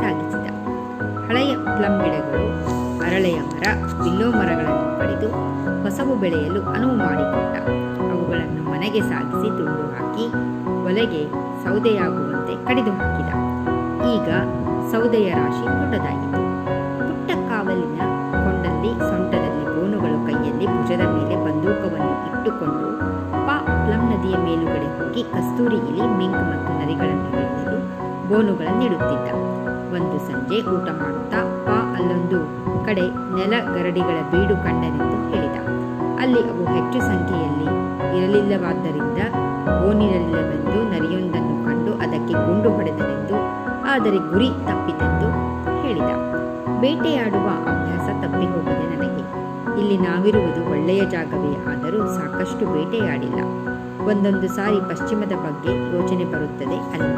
ಸಾಗಿಸಿದ. ಹಳೆಯ ಪ್ಲಮ್ ಗಿಡಗಳು ಅರಳೆಯ ಮರ, ಬಿಲ್ಲೋ ಮರಗಳನ್ನು ಪಡೆದು ಹೊಸವು ಬೆಳೆಯಲು ಅನುವು ಮಾಡಿಕೊಟ್ಟ. ಅವುಗಳನ್ನು ಮನೆಗೆ ಸಾಗಿಸಿ ತುಂಡು ಹಾಕಿ ಒಲೆಗೆ ಸೌದೆಯಾಗುವಂತೆ ಕಡಿದು ಹಾಕಿದ. ಈಗ ಸೌದೆಯ ರಾಶಿ ದೊಡ್ಡದಾಗಿತ್ತು ಪುಟ್ಟ ಕಾವಲಿನ ಕೊಂಡಲ್ಲಿ, ಸೊಂಟದಲ್ಲಿ ಬೋನುಗಳು ಕೈಯಲ್ಲಿ ಭುಜದ ಮೇಲೆ ಬಂದೂಕವನ್ನು ಇಟ್ಟುಕೊಂಡು ಪಾ ಪ್ಲಮ್ ನದಿಯ ಮೇಲುಗಡೆ ಹೋಗಿ ಕಸ್ತೂರಿ ಇಲಿ ಮಿಂಕ್ ಮತ್ತು ನರಿಗಳನ್ನು ಹಿಡಿಯಲು ಬೋನುಗಳನ್ನಿಡುತ್ತಿದ್ದ. ಒಂದು ಸಂಜೆ ಊಟ ಮಾಡುತ್ತಾ ಪಾ ಅಲ್ಲೊಂದು ಕಡೆ ನೆಲ ಗರಡಿಗಳ ಬೀಡು ಕಂಡನೆಂದು ಹೇಳಿದ. ಅಲ್ಲಿ ಅವು ಹೆಚ್ಚು ಸಂಖ್ಯೆಯಲ್ಲಿ ಇರಲಿಲ್ಲವಾದ್ದರಿಂದ ಬೋನಿರಲಿಲ್ಲವೆಂದು ನರಿಯೊಂದನ್ನು ಕಂಡು ಅದಕ್ಕೆ ಗುಂಡು ಹೊಡೆದನೆಂದು, ಆದರೆ ಗುರಿ ತಪ್ಪಿತೆಂದು ಹೇಳಿದ. ಬೇಟೆಯಾಡುವ ಅಭ್ಯಾಸ ತಪ್ಪಿ ಹೋಗಿದೆ ನನಗೆ. ಇಲ್ಲಿ ನಾವಿರುವುದು ಒಳ್ಳೆಯ ಜಾಗವೇ, ಆದರೂ ಸಾಕಷ್ಟು ಬೇಟೆಯಾಡಿಲ್ಲ. ಒಂದೊಂದು ಸಾರಿ ಪಶ್ಚಿಮದ ಬಗ್ಗೆ ಯೋಚನೆ ಬರುತ್ತದೆ ಅಲ್ಲಿ.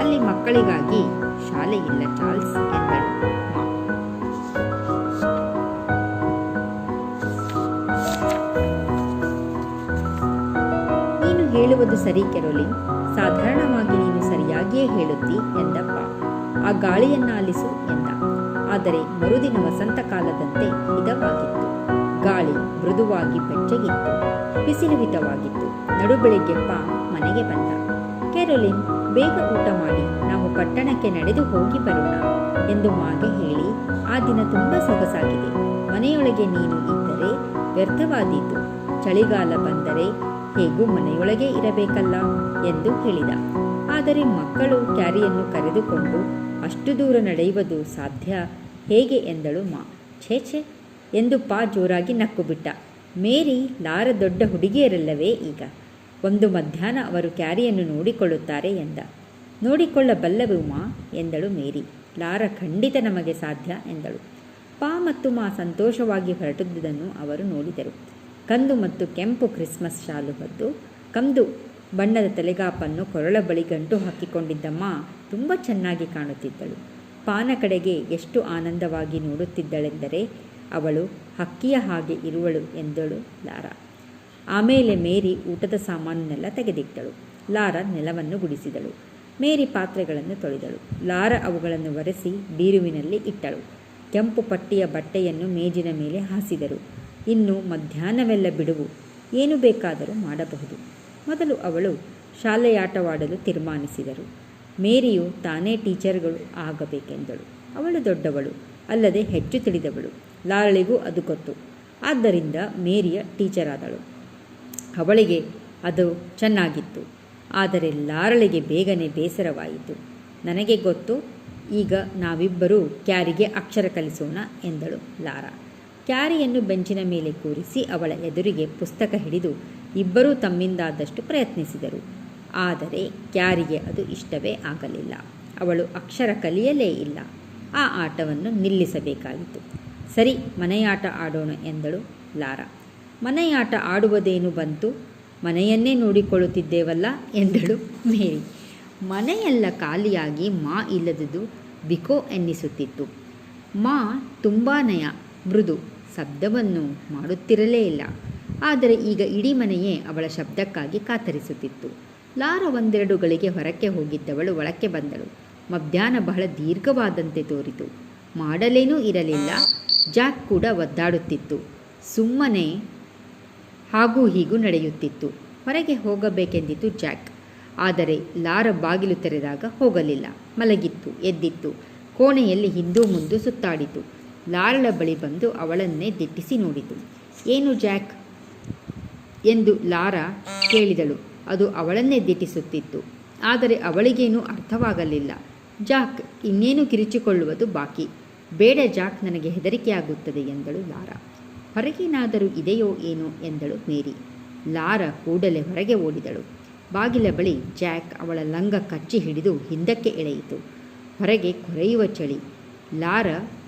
ಅಲ್ಲಿ ಮಕ್ಕಳಿಗಾಗಿ ಶಾಲೆ ಇಲ್ಲ ಚಾರ್ಲ್ಸ್ ಎಂದಳು ನೀನು ಹೇಳುವುದು ಸರಿ ಕೆರೋಲಿನ್ ಸಾಧಾರಣವಾಗಿ ನೀನು ಸರಿಯಾಗಿಯೇ ಹೇಳುತ್ತಿ ಎಂದಪ್ಪ. ಆ ಗಾಳಿಯನ್ನ ಆಲಿಸು ಎಂದ. ಆದರೆ ಮರುದಿನ ವಸಂತ ಕಾಲದಂತೆ ಹಿತವಾಗಿತ್ತು. ಗಾಳಿ ಮೃದುವಾಗಿ ಬೆಚ್ಚಗಿತ್ತು. ಬಿಸಿಲು ಹಿತವಾಗಿತ್ತು. ನಡುಬೆಳಿಗ್ಗೆ ಪಾ ಮನೆಗೆ ಬಂದ. ಕೆರೋಲಿನ್, ಬೇಗ ಊಟ ಮಾಡಿ, ನಾವು ಪಟ್ಟಣಕ್ಕೆ ನಡೆದು ಹೋಗಿ ಬರೋಣ ಎಂದು ಮಾಗೆ ಹೇಳಿ ಆ ದಿನ ತುಂಬ ಸೊಗಸಾಗಿದೆ. ಮನೆಯೊಳಗೆ ನೀನು ಇದ್ದರೆ ವ್ಯರ್ಥವಾದೀತು. ಚಳಿಗಾಲ ಬಂದರೆ ಹೇಗೂ ಮನೆಯೊಳಗೆ ಇರಬೇಕಲ್ಲ ಎಂದು ಹೇಳಿದ. ಆದರೆ ಮಕ್ಕಳು ಕ್ಯಾರಿಯನ್ನು ಕರೆದುಕೊಂಡು, ಅಷ್ಟು ದೂರ ನಡೆಯುವುದು ಸಾಧ್ಯ? ಹೇಗೆ? ಎಂದಳು ಮಾ. ಛೇ ಛೇ. ಎಂದು ಪಾ ಜೋರಾಗಿ ನಕ್ಕುಬಿಟ್ಟ. ಮೇರಿ, ಲಾರ ದೊಡ್ಡ ಹುಡುಗಿಯರಲ್ಲವೇ ಈಗ? ಒಂದು ಮಧ್ಯಾಹ್ನ ಅವರು ಕ್ಯಾರಿಯನ್ನು ನೋಡಿಕೊಳ್ಳುತ್ತಾರೆ ಎಂದ. ನೋಡಿಕೊಳ್ಳಬಲ್ಲವು ಮಾ ಎಂದಳು ಮೇರಿ. ಲಾರ ಖಂಡಿತ ನಮಗೆ ಸಾಧ್ಯ ಎಂದಳು. ಪಾ ಮತ್ತು ಮಾ ಸಂತೋಷವಾಗಿ ಹೊರಟುದನ್ನು ಅವರು ನೋಡಿದರು. ಕಂದು ಮತ್ತು ಕೆಂಪು ಕ್ರಿಸ್ಮಸ್ ಶಾಲು ಹೊದ್ದು ಕಂದು ಬಣ್ಣದ ತಲೆಗಾಪನ್ನು ಕೊರಳ ಬಳಿ ಗಂಟು ಹಾಕಿಕೊಂಡಿದ್ದ ಮಾ ತುಂಬ ಚೆನ್ನಾಗಿ ಕಾಣುತ್ತಿದ್ದಳು. ಪಾನ ಕಡೆಗೆ ಎಷ್ಟು ಆನಂದವಾಗಿ ನೋಡುತ್ತಿದ್ದಳೆಂದರೆ ಅವಳು ಹಕ್ಕಿಯ ಹಾಗೆ ಇರುವಳು ಎಂದಳು ಲಾರಾ. ಆಮೇಲೆ ಮೇರಿ ಊಟದ ಸಾಮಾನನ್ನೆಲ್ಲ ತೆಗೆದಿಟ್ಟಳು. ಲಾರ ನೆಲವನ್ನು ಗುಡಿಸಿದಳು. ಮೇರಿ ಪಾತ್ರೆಗಳನ್ನು ತೊಳೆದಳು. ಲಾರ ಅವುಗಳನ್ನು ಒರೆಸಿ ಬೀರುವಿನಲ್ಲಿ ಇಟ್ಟಳು. ಕೆಂಪು ಪಟ್ಟಿಯ ಬಟ್ಟೆಯನ್ನು ಮೇಜಿನ ಮೇಲೆ ಹಾಸಿದರು. ಇನ್ನು ಮಧ್ಯಾಹ್ನವೆಲ್ಲ ಬಿಡುವು. ಏನು ಬೇಕಾದರೂ ಮಾಡಬಹುದು. ಮೊದಲು ಅವಳು ಶಾಲೆಯಾಟವಾಡಲು ತೀರ್ಮಾನಿಸಿದರು. ಮೇರಿಯು ತಾನೇ ಟೀಚರ್ಗಳು ಆಗಬೇಕೆಂದಳು. ಅವಳು ದೊಡ್ಡವಳು, ಅಲ್ಲದೆ ಹೆಚ್ಚು ತಿಳಿದವಳು. ಲಾರಳಿಗೂ ಅದು ಗೊತ್ತು. ಆದ್ದರಿಂದ ಮೇರಿಯ ಟೀಚರ್ ಆದಳು ಅವಳಿಗೆ ಅದು ಚೆನ್ನಾಗಿತ್ತು. ಆದರೆ ಲಾರಳಿಗೆ ಬೇಗನೆ ಬೇಸರವಾಯಿತು. ನನಗೆ ಗೊತ್ತು, ಈಗ ನಾವಿಬ್ಬರೂ ಕ್ಯಾರಿಗೆ ಅಕ್ಷರ ಕಲಿಸೋಣ ಎಂದಳು ಲಾರ. ಕ್ಯಾರಿಯನ್ನು ಬೆಂಚಿನ ಮೇಲೆ ಕೂರಿಸಿ ಅವಳ ಎದುರಿಗೆ ಪುಸ್ತಕ ಹಿಡಿದು ಇಬ್ಬರೂ ತಮ್ಮಿಂದಾದಷ್ಟು ಪ್ರಯತ್ನಿಸಿದರು. ಆದರೆ ಕ್ಯಾರಿಗೆ ಅದು ಇಷ್ಟವೇ ಆಗಲಿಲ್ಲ. ಅವಳು ಅಕ್ಷರ ಕಲಿಯಲೇ ಇಲ್ಲ. ಆ ಆಟವನ್ನು ನಿಲ್ಲಿಸಬೇಕಾಯಿತು. ಸರಿ, ಮನೆಯಾಟ ಆಡೋಣ ಎಂದಳು ಲಾರ. ಮನೆಯಾಟ ಆಡುವುದೇನು ಬಂತು? ಮನೆಯನ್ನೇ ನೋಡಿಕೊಳ್ಳುತ್ತಿದ್ದೇವಲ್ಲ ಎಂದಳು ಮೇರಿ. ಮನೆಯೆಲ್ಲ ಖಾಲಿಯಾಗಿ ಮಾ ಇಲ್ಲದದು ಬಿಕೋ ಎನ್ನಿಸುತ್ತಿತ್ತು. ಮಾ ತುಂಬಾ ನಯ, ಮೃದು, ಶಬ್ದವನ್ನು ಮಾಡುತ್ತಿರಲೇ ಇಲ್ಲ. ಆದರೆ ಈಗ ಇಡೀ ಮನೆಯೇ ಅವಳ ಶಬ್ದಕ್ಕಾಗಿ ಕಾತರಿಸುತ್ತಿತ್ತು. ಲಾರ ಒಂದೆರಡು ಗಳಿಗೆ ಹೊರಕ್ಕೆ ಹೋಗಿದ್ದವಳು ಒಳಕ್ಕೆ ಬಂದಳು. ಮಧ್ಯಾಹ್ನ ಬಹಳ ದೀರ್ಘವಾದಂತೆ ತೋರಿತು. ಮಾಡಲೇನೂ ಇರಲಿಲ್ಲ. ಜಾಕ್ ಕೂಡ ಒದ್ದಾಡುತ್ತಿತ್ತು. ಸುಮ್ಮನೆ ಹಾಗೂ ಹೀಗೂ ನಡೆಯುತ್ತಿತ್ತು. ಹೊರಗೆ ಹೋಗಬೇಕೆಂದಿತ್ತು ಜಾಕ್. ಆದರೆ ಲಾರ ಬಾಗಿಲು ತೆರೆದಾಗ ಹೋಗಲಿಲ್ಲ. ಮಲಗಿತ್ತು, ಎದ್ದಿತ್ತು. ಕೋಣೆಯಲ್ಲಿ ಹಿಂದೂ ಮುಂದು ಸುತ್ತಾಡಿತು. ಲಾರಳ ಬಳಿ ಬಂದು ಅವಳನ್ನೇ ದಿಟ್ಟಿಸಿ ನೋಡಿತು. ಏನು ಜಾಕ್? ಎಂದು ಲಾರ ಕೇಳಿದಳು. ಅದು ಅವಳನ್ನೇ ದಿಟ್ಟಿಸುತ್ತಿತ್ತು. ಆದರೆ ಅವಳಿಗೇನೂ ಅರ್ಥವಾಗಲಿಲ್ಲ. ಜಾಕ್ ಇನ್ನೇನು ಕಿರಿಚಿಕೊಳ್ಳುವುದು ಬಾಕಿ? ಬೇಡ ಜಾಕ್ ನನಗೆ ಹೆದರಿಕೆಯಾಗುತ್ತದೆ ಎಂದಳು ಲಾರ. ಹೊರಗೇನಾದರೂ ಇದೆಯೋ ಏನೋ ಎಂದಳು ಮೇರಿ. ಲಾರ ಕೂಡಲೇ ಹೊರಗೆ ಓಡಿದಳು. ಬಾಗಿಲ ಬಳಿ ಜಾಕ್ ಅವಳ ಲಂಗ ಕಚ್ಚಿ ಹಿಡಿದು ಹಿಂದಕ್ಕೆ ಎಳೆಯಿತು. ಹೊರಗೆ ಕೊರೆಯುವ ಚಳಿ. ಲಾರ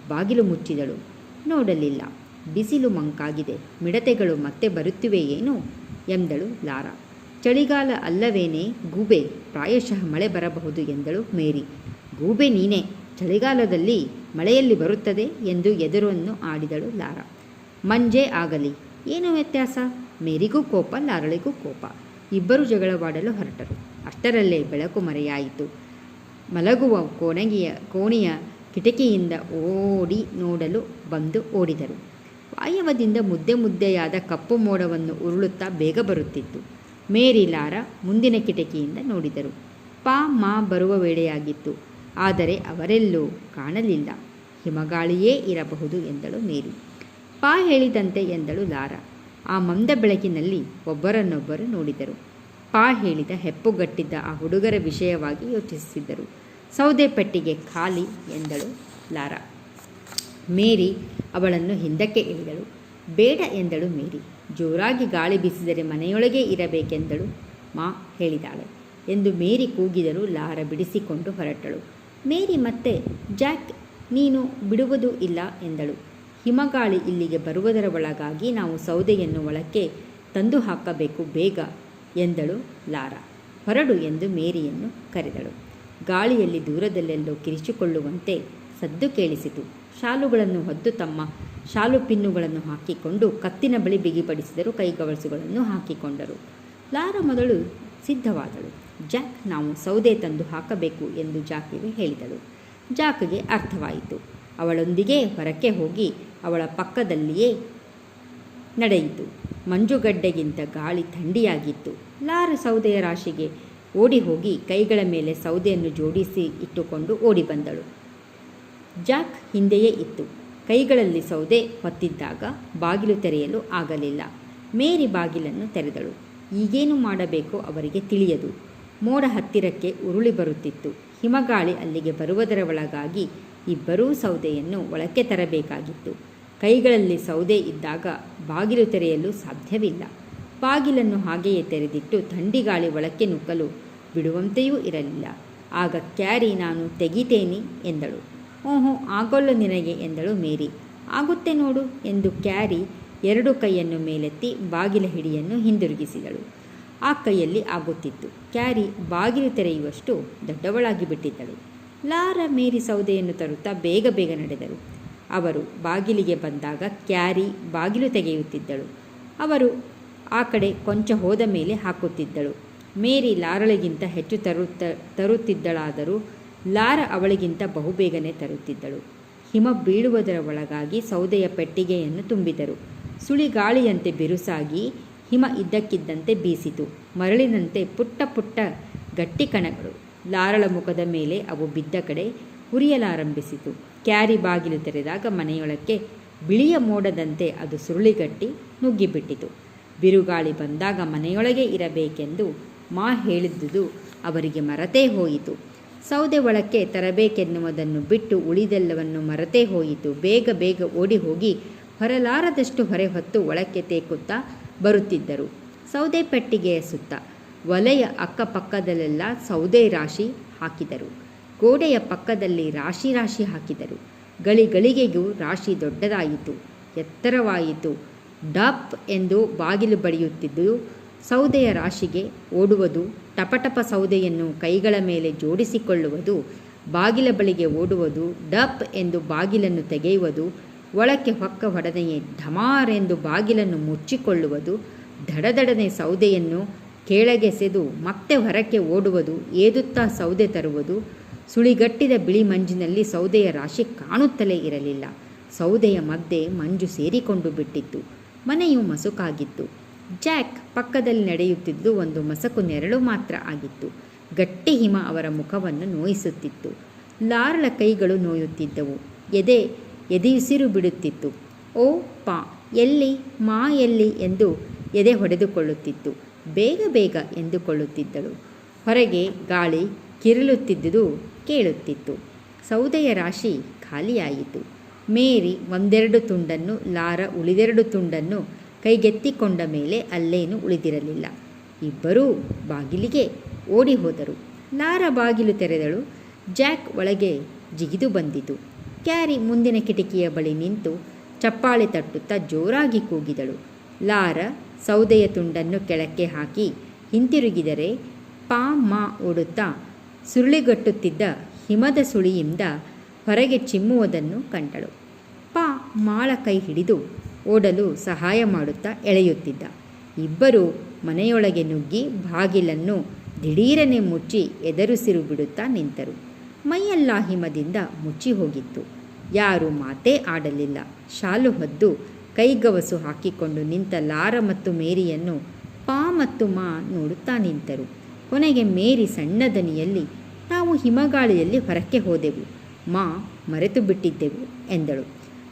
ಬಾಗಿಲು ಮುಚ್ಚಿದಳು. ನೋಡಲಿಲ್ಲ. ಬಿಸಿಲು ಮಂಕಾಗಿದೆ. ಮಿಡತೆಗಳು ಮತ್ತೆ ಬರುತ್ತಿವೆಯೇನೋ ಎಂದಳು ಲಾರ. ಚಳಿಗಾಲ ಅಲ್ಲವೇನೇ ಗೂಬೆ. ಪ್ರಾಯಶಃ ಮಳೆ ಬರಬಹುದು ಎಂದಳು ಮೇರಿ. ಗೂಬೆ ನೀನೇ. ಚಳಿಗಾಲದಲ್ಲಿ ಮಳೆಯಲ್ಲಿ ಬರುತ್ತದೆ ಎಂದು ಎದುರನ್ನು ಆಡಿದಳು ಲಾರ. ಮಂಜೆ ಆಗಲಿ. ಏನು ವ್ಯತ್ಯಾಸ? ಮೇರಿಗೂ ಕೋಪ, ಲಾರಳಿಗೂ ಕೋಪ. ಇಬ್ಬರು ಜಗಳವಾಡಲು ಹೊರಟರು. ಅಷ್ಟರಲ್ಲೇ ಬೆಳಕು ಮರೆಯಾಯಿತು. ಮಲಗುವ ಕೋಣಗಿಯ ಕೋಣೆಯ ಕಿಟಕಿಯಿಂದ ಓಡಿ ನೋಡಲು ಬಂದು ಓಡಿದರು. ವಾಯವದಿಂದ ಮುದ್ದೆ ಮುದ್ದೆಯಾದ ಕಪ್ಪು ಮೋಡವನ್ನು ಉರುಳುತ್ತಾ ಬೇಗ ಬರುತ್ತಿತ್ತು. ಮೇರಿ, ಲಾರ ಮುಂದಿನ ಕಿಟಕಿಯಿಂದ ನೋಡಿದರು. ಪಾ, ಮಾ ಬರುವ ವೇಳೆಯಾಗಿತ್ತು. ಆದರೆ ಅವರೆಲ್ಲೂ ಕಾಣಲಿಲ್ಲ. ಹಿಮಗಾಳಿಯೇ ಇರಬಹುದು ಎಂದಳು ಮೇರಿ. ಪಾ ಹೇಳಿದಂತೆ ಎಂದಳು ಲಾರ. ಆ ಮಂದ ಬೆಳಕಿನಲ್ಲಿ ಒಬ್ಬರನ್ನೊಬ್ಬರು ನೋಡಿದರು. ಪಾ ಹೇಳಿದ ಹೆಪ್ಪುಗಟ್ಟಿದ್ದ ಆ ಹುಡುಗರ ವಿಷಯವಾಗಿ ಯೋಚಿಸಿದ್ದರು ಸೌದೆ ಪೆಟ್ಟಿಗೆ ಖಾಲಿ ಎಂದಳು ಲಾರ. ಮೇರಿ ಅವಳನ್ನು ಹಿಂದಕ್ಕೆ ಇಳಿದಳು. ಬೇಡ ಎಂದಳು ಮೇರಿ. ಜೋರಾಗಿ ಗಾಳಿ ಬೀಸಿದರೆ ಮನೆಯೊಳಗೆ ಇರಬೇಕೆಂದಳು ಮಾ ಹೇಳಿದಾಳೆ ಎಂದು ಮೇರಿ ಕೂಗಿದರು ಲಾರ ಬಿಡಿಸಿಕೊಂಡು ಹೊರಟಳು. ಮೇರಿ ಮತ್ತೆ ಜಾಕ್, ನೀನು ಬಿಡುವುದೂ ಇಲ್ಲ ಎಂದಳು. ಹಿಮಗಾಳಿ ಇಲ್ಲಿಗೆ ಬರುವುದರ ಒಳಗಾಗಿ ನಾವು ಸೌದೆಯನ್ನು ಒಳಕ್ಕೆ ತಂದು ಹಾಕಬೇಕು ಬೇಗ ಎಂದಳು ಲಾರ. ಹೊರಡು ಎಂದು ಮೇರಿಯನ್ನು ಕರೆದಳು. ಗಾಳಿಯಲ್ಲಿ ದೂರದಲ್ಲೆಲ್ಲೋ ಕಿರಿಚಿಕೊಳ್ಳುವಂತೆ ಸದ್ದು ಕೇಳಿಸಿತು. ಶಾಲುಗಳನ್ನು ಹೊದ್ದು ತಮ್ಮ ಶಾಲು ಪಿನ್ನುಗಳನ್ನು ಹಾಕಿಕೊಂಡು ಕತ್ತಿನ ಬಳಿ ಬಿಗಿಪಡಿಸಿದರು ಕೈಗವಸುಗಳನ್ನು ಹಾಕಿಕೊಂಡರು. ಲಾರ ಮೊದಲು ಸಿದ್ಧವಾದಳು. ಜಾಕ್ ನಾವು ಸೌದೆ ತಂದು ಹಾಕಬೇಕು ಎಂದು ಜಾಕಿಗೆ ಹೇಳಿದಳು. ಜಾಕ್ಗೆ ಅರ್ಥವಾಯಿತು. ಅವಳೊಂದಿಗೆ ಹೊರಕ್ಕೆ ಹೋಗಿ ಅವಳ ಪಕ್ಕದಲ್ಲಿಯೇ ನಡೆಯಿತು. ಮಂಜುಗಡ್ಡೆಗಿಂತ ಗಾಳಿ ಥಂಡಿಯಾಗಿತ್ತು. ಲಾರ ಸೌದೆಯ ರಾಶಿಗೆ ಓಡಿ ಹೋಗಿ ಕೈಗಳ ಮೇಲೆ ಸೌದೆಯನ್ನು ಜೋಡಿಸಿ ಇಟ್ಟುಕೊಂಡು ಓಡಿ ಬಂದಳು ಜಾಕ್ ಹಿಂದೆಯೇ ಇತ್ತು. ಕೈಗಳಲ್ಲಿ ಸೌದೆ ಹೊತ್ತಿದ್ದಾಗ ಬಾಗಿಲು ತೆರೆಯಲು ಆಗಲಿಲ್ಲ. ಮೇರಿ ಬಾಗಿಲನ್ನು ತೆರೆದಳು. ಈಗೇನು ಮಾಡಬೇಕೋ ಅವರಿಗೆ ತಿಳಿಯದು. ಮೋಡ ಹತ್ತಿರಕ್ಕೆ ಉರುಳಿ ಬರುತ್ತಿತ್ತು. ಹಿಮಗಾಳಿ ಅಲ್ಲಿಗೆ ಬರುವುದರ ಒಳಗಾಗಿ ಇಬ್ಬರೂ ಸೌದೆಯನ್ನು ಒಳಕ್ಕೆ ತರಬೇಕಾಗಿತ್ತು. ಕೈಗಳಲ್ಲಿ ಸೌದೆ ಇದ್ದಾಗ ಬಾಗಿಲು ತೆರೆಯಲು ಸಾಧ್ಯವಿಲ್ಲ. ಬಾಗಿಲನ್ನು ಹಾಗೆಯೇ ತೆರೆದಿಟ್ಟು ಥಂಡಿಗಾಳಿ ಒಳಕ್ಕೆ ನುಗ್ಗಲು ಬಿಡುವಂತೆಯೂ ಇರಲಿಲ್ಲ. ಆಗ ಕ್ಯಾರಿ, ನಾನು ತೆಗಿತೇನೆ ಎಂದಳು. ಓಹೋ, ಆಗೋಲ್ಲ ನಿನಗೆ ಎಂದಳು ಮೇರಿ. ಆಗುತ್ತೆ ನೋಡು ಎಂದು ಕ್ಯಾರಿ ಎರಡು ಕೈಯನ್ನು ಮೇಲೆತ್ತಿ ಬಾಗಿಲ ಹಿಡಿಯನ್ನು ಹಿಂದಿರುಗಿಸಿದಳು. ಆ ಕೈಯಲ್ಲಿ ಆಗುತ್ತಿತ್ತು. ಕ್ಯಾರಿ ಬಾಗಿಲು ತೆರೆಯುವಷ್ಟು ದೊಡ್ಡವಳಾಗಿ ಬಿಟ್ಟಿದ್ದಳು. ಲಾರ ಮೇರಿ ಸೌದೆಯನ್ನು ತರುತ್ತಾ ಬೇಗ ಬೇಗ ನಡೆದರು ಅವರು ಬಾಗಿಲಿಗೆ ಬಂದಾಗ ಕ್ಯಾರಿ ಬಾಗಿಲು ತೆಗೆಯುತ್ತಿದ್ದಳು. ಅವರು ಆ ಕಡೆ ಕೊಂಚ ಹೋದ ಮೇಲೆ ಹಾಕುತ್ತಿದ್ದಳು. ಮೇರಿ ಲಾರಳಿಗಿಂತ ಹೆಚ್ಚು ತರುತ್ತ ತರುತ್ತಿದ್ದಳಾದರೂ ಲಾರ ಅವಳಿಗಿಂತ ಬಹುಬೇಗನೆ ತರುತ್ತಿದ್ದಳು. ಹಿಮ ಬೀಳುವುದರ ಒಳಗಾಗಿ ಸೌದೆಯ ಪೆಟ್ಟಿಗೆಯನ್ನು ತುಂಬಿದರು. ಸುಳಿಗಾಳಿಯಂತೆ ಬಿರುಸಾಗಿ ಹಿಮ ಇದ್ದಕ್ಕಿದ್ದಂತೆ ಬೀಸಿತು. ಮರಳಿನಂತೆ ಪುಟ್ಟ ಪುಟ್ಟ ಗಟ್ಟಿ ಕಣಗಳು. ಲಾರಳ ಮುಖದ ಮೇಲೆ ಅವು ಬಿದ್ದ ಕಡೆ ಉರಿಯಲಾರಂಭಿಸಿತು. ಕ್ಯಾರಿ ಬಾಗಿಲು ತೆರೆದಾಗ ಮನೆಯೊಳಕ್ಕೆ ಬಿಳಿಯ ಮೋಡದಂತೆ ಅದು ಸುರುಳಿಗಟ್ಟಿ ನುಗ್ಗಿಬಿಟ್ಟಿತು. ಬಿರುಗಾಳಿ ಬಂದಾಗ ಮನೆಯೊಳಗೆ ಇರಬೇಕೆಂದು ಮಾ ಹೇಳಿದ್ದುದು ಅವರಿಗೆ ಮರತೇ ಹೋಯಿತು. ಸೌದೆ ಒಳಕ್ಕೆ ತರಬೇಕೆನ್ನುವುದನ್ನು ಬಿಟ್ಟು ಉಳಿದೆಲ್ಲವನ್ನು ಮರತೇ ಹೋಯಿತು. ಬೇಗ ಬೇಗ ಓಡಿ ಹೋಗಿ ಹೊರಲಾರದಷ್ಟು ಹೊರೆ ಹೊತ್ತು ಒಳಕ್ಕೆ ತೇಕುತ್ತಾ ಬರುತ್ತಿದ್ದರು. ಸೌದೆ ಪೆಟ್ಟಿಗೆಯ ಸುತ್ತ ಒಲೆಯ ಅಕ್ಕಪಕ್ಕದಲ್ಲೆಲ್ಲ ಸೌದೆ ರಾಶಿ ಹಾಕಿದರು. ಗೋಡೆಯ ಪಕ್ಕದಲ್ಲಿ ರಾಶಿ ರಾಶಿ ಹಾಕಿದರು. ಗಳಿಗಳಿಗೆಗೂ ರಾಶಿ ದೊಡ್ಡದಾಯಿತು, ಎತ್ತರವಾಯಿತು. ಡಪ್ ಎಂದು ಬಾಗಿಲು ಬಡಿಯುತ್ತಿದ್ದು, ಸೌದೆಯ ರಾಶಿಗೆ ಓಡುವುದು, ಟಪಟಪ ಸೌದೆಯನ್ನು ಕೈಗಳ ಮೇಲೆ ಜೋಡಿಸಿಕೊಳ್ಳುವುದು, ಬಾಗಿಲ ಬಳಿಗೆ ಓಡುವುದು, ಡಪ್ ಎಂದು ಬಾಗಿಲನ್ನು ತೆಗೆಯುವುದು ಒಳಕ್ಕೆ ಹೊಕ್ಕ ಹೊಡೆದೆಯೇ ಧಮಾರ್ ಎಂದು ಬಾಗಿಲನ್ನು ಮುಚ್ಚಿಕೊಳ್ಳುವುದು ದಡದಡನೆ ಸೌದೆಯನ್ನು ಕೆಳಗೆಸೆದು ಮತ್ತೆ ಹೊರಕ್ಕೆ ಓಡುವುದು, ಏದುತ್ತಾ ಸೌದೆ ತರುವುದು, ಸುಳಿಗಟ್ಟಿದ ಬಿಳಿ ಮಂಜಿನಲ್ಲಿ ಸೌದೆಯ ರಾಶಿ ಕಾಣುತ್ತಲೇ ಇರಲಿಲ್ಲ. ಸೌದೆಯ ಮಧ್ಯೆ ಮಂಜು ಸೇರಿಕೊಂಡು ಬಿಟ್ಟಿತ್ತು. ಮನೆಯು ಮಸುಕಾಗಿತ್ತು. ಜಾಕ್ ಪಕ್ಕದಲ್ಲಿ ನಡೆಯುತ್ತಿದ್ದು ಒಂದು ಮಸಕು ನೆರಳು ಮಾತ್ರ ಆಗಿತ್ತು. ಗಟ್ಟಿ ಹಿಮ ಅವರ ಮುಖವನ್ನು ನೋಯಿಸುತ್ತಿತ್ತು. ಲಾರ್ಳ ಕೈಗಳು ನೋಯುತ್ತಿದ್ದವು. ಎದೆ ಎದೆಯುಸಿರು ಬಿಡುತ್ತಿತ್ತು. ಓ, ಪಾ, ಎಲ್ಲಿ, ಮಾ, ಎಲ್ಲಿ ಎಂದು ಎದೆ ಹೊಡೆದುಕೊಳ್ಳುತ್ತಿತ್ತು. ಬೇಗ ಬೇಗ ಎಂದುಕೊಳ್ಳುತ್ತಿದ್ದಳು. ಹೊರಗೆ ಗಾಳಿ ಕಿರಲುತ್ತಿದ್ದುದು ಕೇಳುತ್ತಿತ್ತು. ಸೌದೆಯ ರಾಶಿ ಖಾಲಿಯಾಯಿತು. ಮೇರಿ ಒಂದೆರಡು ತುಂಡನ್ನು, ಲಾರ ಉಳಿದೆರಡು ತುಂಡನ್ನು ಕೈಗೆತ್ತಿಕೊಂಡ ಮೇಲೆ ಅಲ್ಲೇನು ಉಳಿದಿರಲಿಲ್ಲ. ಇಬ್ಬರೂ ಬಾಗಿಲಿಗೆ ಓಡಿ ಹೋದರು ಲಾರ ಬಾಗಿಲು ತೆರೆದಳು. ಜಾಕ್ ಒಳಗೆ ಜಿಗಿದು ಬಂದಿತು. ಕ್ಯಾರಿ ಮುಂದಿನ ಕಿಟಕಿಯ ಬಳಿ ನಿಂತು ಚಪ್ಪಾಳೆ ತಟ್ಟುತ್ತಾ ಜೋರಾಗಿ ಕೂಗಿದಳು. ಲಾರ ಸೌದೆಯ ತುಂಡನ್ನು ಕೆಳಕ್ಕೆ ಹಾಕಿ ಹಿಂತಿರುಗಿದರೆ ಪಾ ಮಾ ಓಡುತ್ತಾ ಸುರುಳಿಗಟ್ಟುತ್ತಿದ್ದ ಹಿಮದ ಸುಳಿಯಿಂದ ಹೊರಗೆ ಚಿಮ್ಮುವುದನ್ನು ಕಂಡಳು. ಪಾ ಮಾಳ ಕೈ ಹಿಡಿದು ಓಡಲು ಸಹಾಯ ಮಾಡುತ್ತಾ ಎಳೆಯುತ್ತಿದ್ದ. ಇಬ್ಬರು ಮನೆಯೊಳಗೆ ನುಗ್ಗಿ ಬಾಗಿಲನ್ನು ದಿಢೀರನೆ ಮುಚ್ಚಿ ಎದರುಸಿರು ಬಿಡುತ್ತಾ ನಿಂತರು. ಮೈಯೆಲ್ಲ ಹಿಮದಿಂದ ಮುಚ್ಚಿ ಹೋಗಿತ್ತು ಯಾರೂ ಮಾತೇ ಆಡಲಿಲ್ಲ. ಶಾಲು ಹೊದ್ದು ಕೈಗವಸು ಹಾಕಿಕೊಂಡು ನಿಂತ ಲಾರ ಮತ್ತು ಮೇರಿಯನ್ನು ಪಾ ಮತ್ತು ಮಾ ನೋಡುತ್ತಾ ನಿಂತರು. ಕೊನೆಗೆ ಮೇರಿ ಸಣ್ಣ ದನಿಯಲ್ಲಿ ನಾವು ಹಿಮಗಾಳಿಯಲ್ಲಿ ಹೊರಕ್ಕೆ ಹೋದೆವು. ಮಾ, ಮರೆತು ಬಿಟ್ಟಿದ್ದೆವು ಎಂದಳು.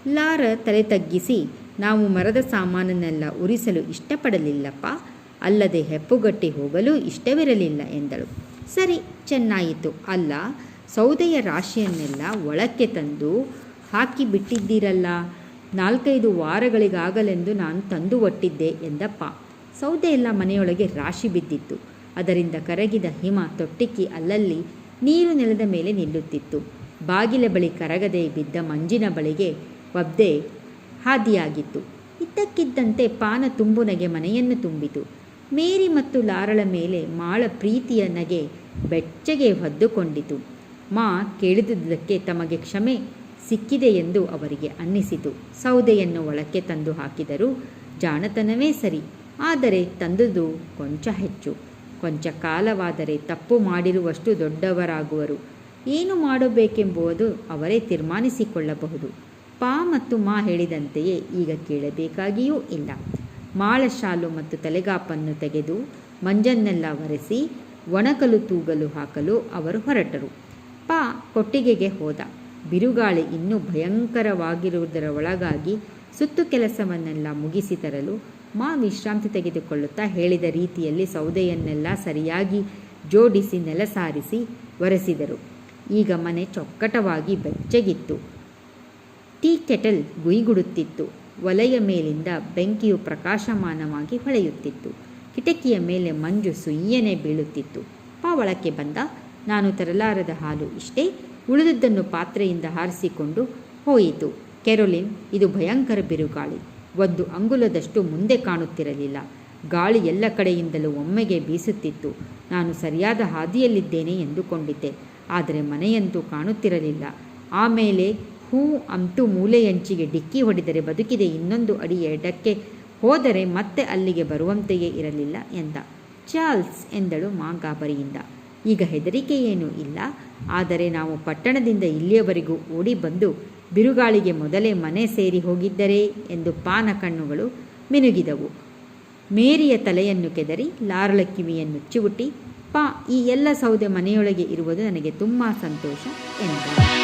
ಲಾರ ತಲೆ ತಗ್ಗಿಸಿ, ನಾವು ಮರದ ಸಾಮಾನನ್ನೆಲ್ಲ ಉರಿಸಲು ಇಷ್ಟಪಡಲಿಲ್ಲಪ್ಪ, ಅಲ್ಲದೆ ಹೆಪ್ಪುಗಟ್ಟಿ ಹೋಗಲು ಇಷ್ಟವಿರಲಿಲ್ಲ ಎಂದಳು. ಸರಿ, ಚೆನ್ನಾಯಿತು. ಅಲ್ಲ ಸೌದೆಯ ರಾಶಿಯನ್ನೆಲ್ಲ ಒಳಕ್ಕೆ ತಂದು ಹಾಕಿ ಬಿಟ್ಟಿದ್ದೀರಲ್ಲ, ನಾಲ್ಕೈದು ವಾರಗಳಿಗಾಗಲೆಂದು ನಾನು ತಂದು ಒಟ್ಟಿದ್ದೆ ಎಂದಪ್ಪ ಸೌದೆ ಎಲ್ಲ ಮನೆಯೊಳಗೆ ರಾಶಿ ಬಿದ್ದಿತ್ತು. ಅದರಿಂದ ಕರಗಿದ ಹಿಮ ತೊಟ್ಟಿಕ್ಕಿ ಅಲ್ಲಲ್ಲಿ ನೀರು ನೆಲದ ಮೇಲೆ ನಿಲ್ಲುತ್ತಿತ್ತು. ಬಾಗಿಲ ಬಳಿ ಕರಗದೆ ಬಿದ್ದ ಮಂಜಿನ ಬಳಿಗೆ ಒಬ್ದೆ ಹಾದಿಯಾಗಿತ್ತು. ಇದ್ದಕ್ಕಿದ್ದಂತೆ ಪಾನ ತುಂಬು ನಗೆ ಮನೆಯನ್ನು ತುಂಬಿತು. ಮೇರಿ ಮತ್ತು ಲಾರಳ ಮೇಲೆ ಮಾಳ ಪ್ರೀತಿಯ ನಗೆ ಬೆಚ್ಚಗೆ ಹೊದ್ದುಕೊಂಡಿತು. ಮಾ ಕೇಳಿದುದಕ್ಕೆ ತಮಗೆ ಕ್ಷಮೆ ಸಿಕ್ಕಿದೆ ಎಂದು ಅವರಿಗೆ ಅನ್ನಿಸಿತು. ಸೌದೆಯನ್ನು ಒಳಕ್ಕೆ ತಂದು ಹಾಕಿದರು. ಜಾಣತನವೇ ಸರಿ, ಆದರೆ ತಂದುದು ಕೊಂಚ ಹೆಚ್ಚು. ಕೊಂಚ ಕಾಲವಾದರೆ ತಪ್ಪು ಮಾಡಿರುವಷ್ಟು ದೊಡ್ಡವರಾಗುವರು. ಏನು ಮಾಡಬೇಕೆಂಬುದು ಅವರೇ ತೀರ್ಮಾನಿಸಿಕೊಳ್ಳಬಹುದು. ಪಾ ಮತ್ತು ಮಾ ಹೇಳಿದಂತೆಯೇ ಈಗ ಕೇಳಬೇಕಾಗಿಯೂ ಇಲ್ಲ. ಮಾಳ ಶಾಲು ಮತ್ತು ತಲೆಗಾಪನ್ನು ತೆಗೆದು ಮಂಜನ್ನೆಲ್ಲ ಒರೆಸಿ ಒಣಕಲು ತೂಗಲು ಹಾಕಲು ಅವರು ಹೊರಟರು. ಪಾ ಕೊಟ್ಟಿಗೆಗೆ ಹೋದ. ಬಿರುಗಾಳಿ ಇನ್ನೂ ಭಯಂಕರವಾಗಿರುವುದರ ಒಳಗಾಗಿ ಸುತ್ತು ಕೆಲಸವನ್ನೆಲ್ಲ ಮುಗಿಸಿ ತರಲು ಮಾ ವಿಶ್ರಾಂತಿ ತೆಗೆದುಕೊಳ್ಳುತ್ತಾ ಹೇಳಿದ ರೀತಿಯಲ್ಲಿ ಸೌದೆಯನ್ನೆಲ್ಲ ಸರಿಯಾಗಿ ಜೋಡಿಸಿ ನೆಲ ಸಾರಿಸಿ ಒರೆಸಿದರು. ಈಗ ಮನೆ ಚೊಕ್ಕಟವಾಗಿ ಬೆಚ್ಚಗಿತ್ತು. Tea kettle ಗುಯಿಗುಡುತ್ತಿತ್ತು. ಒಲೆಯ ಮೇಲಿಂದ ಬೆಂಕಿಯು ಪ್ರಕಾಶಮಾನವಾಗಿ ಹೊಳೆಯುತ್ತಿತ್ತು. ಕಿಟಕಿಯ ಮೇಲೆ ಮಂಜು ಸುಯ್ಯನೆ ಬೀಳುತ್ತಿತ್ತು. ಪಾ ಒಳಕ್ಕೆ ಬಂದ ನಾನು ತರಲಾರದ ಹಾಲು ಇಷ್ಟೇ ಉಳಿದದ್ದನ್ನು ಪಾತ್ರೆಯಿಂದ ಹಾರಿಸಿಕೊಂಡು ಹೋಯಿತು. ಕೆರೊಲಿನ್, ಇದು ಭಯಂಕರ ಬಿರುಗಾಳಿ. ಒಂದು ಅಂಗುಲದಷ್ಟು ಮುಂದೆ ಕಾಣುತ್ತಿರಲಿಲ್ಲ. ಗಾಳಿ ಎಲ್ಲ ಕಡೆಯಿಂದಲೂ ಒಮ್ಮೆಗೆ ಬೀಸುತ್ತಿತ್ತು. ನಾನು ಸರಿಯಾದ ಹಾದಿಯಲ್ಲಿದ್ದೇನೆ ಎಂದುಕೊಂಡಿದ್ದೆ. ಆದರೆ ಮನೆಯಂತೂ ಕಾಣುತ್ತಿರಲಿಲ್ಲ. ಆಮೇಲೆ ಹೂ ಅಂಟು ಮೂಲೆಯಂಚಿಗೆ ಡಿಕ್ಕಿ ಹೊಡೆದರೆ ಬದುಕಿದೆ. ಇನ್ನೊಂದು ಅಡಿ ಎಡಕ್ಕೆ ಹೋದರೆ ಮತ್ತೆ ಅಲ್ಲಿಗೆ ಬರುವಂತೆಯೇ ಇರಲಿಲ್ಲ ಎಂದ. ಚಾರ್ಲ್ಸ್ ಎಂದಳು ಮಾ ಗಾಬರಿಯಿಂದ ಈಗ ಹೆದರಿಕೆ ಏನೂ ಇಲ್ಲ. ಆದರೆ ನಾವು ಪಟ್ಟಣದಿಂದ ಇಲ್ಲಿಯವರೆಗೂ ಓಡಿ ಬಂದು ಬಿರುಗಾಳಿಗೆ ಮೊದಲೇ ಮನೆ ಸೇರಿ ಹೋಗಿದ್ದರೆ ಎಂದು ಪಾನ ಕಣ್ಣುಗಳು ಮಿನುಗಿದವು. ಮೇರಿಯ ತಲೆಯನ್ನು ಕೆದರಿ ಲಾರಳ ಕಿವಿಯನ್ನು ಚಿವುಟಿ ಪಾ, ಈ ಎಲ್ಲ ಸೌದೆ ಮನೆಯೊಳಗೆ ಇರುವುದು ನನಗೆ ತುಂಬ ಸಂತೋಷ ಎಂದ.